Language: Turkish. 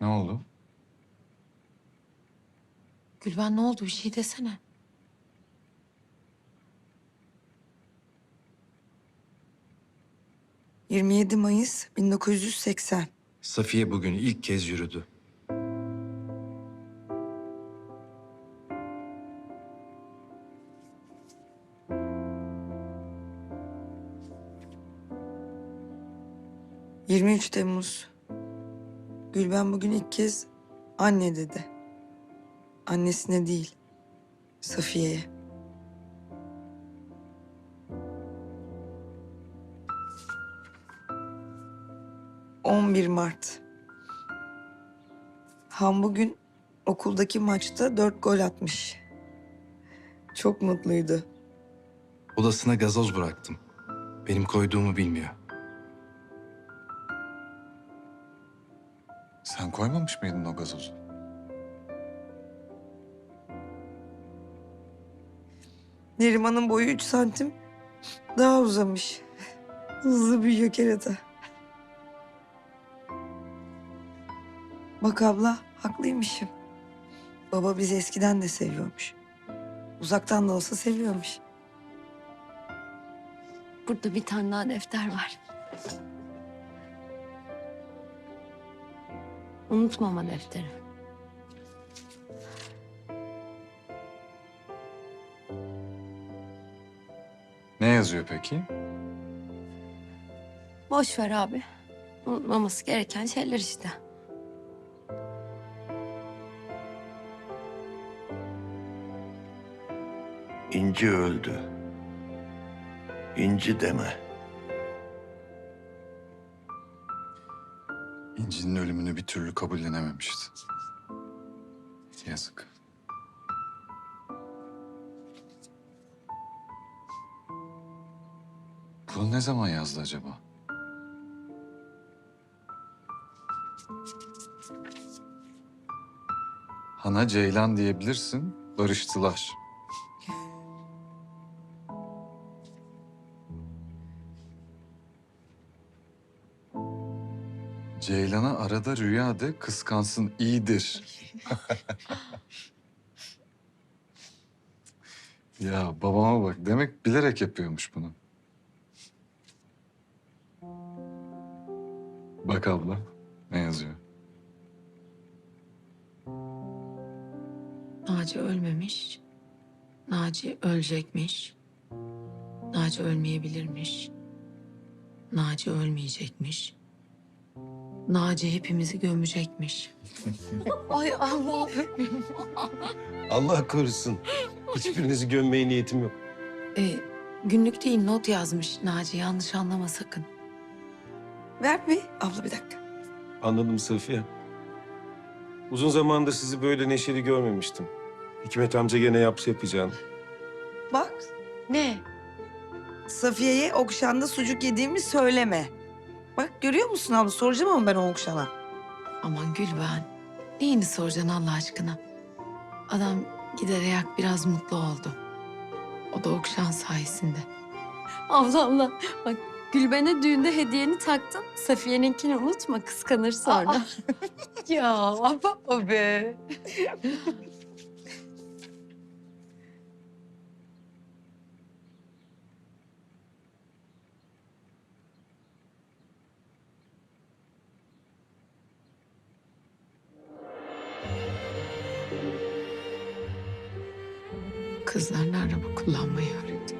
Ne oldu? Gülben ne oldu bir şey desene. ...27 Mayıs 1980. Safiye bugün ilk kez yürüdü. ...23 Temmuz. Gülben bugün ilk kez anne dedi. Annesine değil, Safiye'ye. ...11 Mart. Han bugün okuldaki maçta dört gol atmış. Çok mutluydu. Odasına gazoz bıraktım. Benim koyduğumu bilmiyor. Sen koymamış mıydın o gazozu? Neriman'ın boyu üç santim daha uzamış. Hızlı büyüyor kerata. Bak abla haklıymışım. Baba bizi eskiden de seviyormuş. Uzaktan da olsa seviyormuş. Burada bir tane daha defter var. Unutmama defteri. Ne yazıyor peki? Boş ver abi. Unutmaması gereken şeyler işte. İnci öldü. İnci deme. İnci'nin ölümünü bir türlü kabullenememişti. Yazık. Bunu ne zaman yazdı acaba? Hana Ceylan diyebilirsin, barıştılar. Ceylan'a arada rüya de kıskansın iyidir. ya babama bak demek bilerek yapıyormuş bunu. Bak abla ne yazıyor. Naci ölmemiş. Naci ölecekmiş. Naci ölmeyebilirmiş. Naci ölmeyecekmiş. Naci hepimizi gömecekmiş. Ay Allah'ım. Allah korusun. Hiçbirinizi gömmeye niyetim yok. Ee, günlük değil not yazmış Naci yanlış anlama sakın. Ver bir. Abla bir dakika. Anladım Safiye. Uzun zamandır sizi böyle neşeli görmemiştim. Hikmet amca gene yapsa yapacağını. Bak Ne? Safiye'ye okşanda sucuk yediğimi söyleme. Bak görüyor musun abla? Soracağım ama ben o okşana. Aman Gülben. Neyini soracaksın Allah aşkına? Adam giderek biraz mutlu oldu. O da Okşan sayesinde. Abla abla bak Gülben'e düğünde hediyeni taktın. Safiye'ninkini unutma kıskanır sonra. ya baba be. Kızlarına araba kullanmayı öğretti.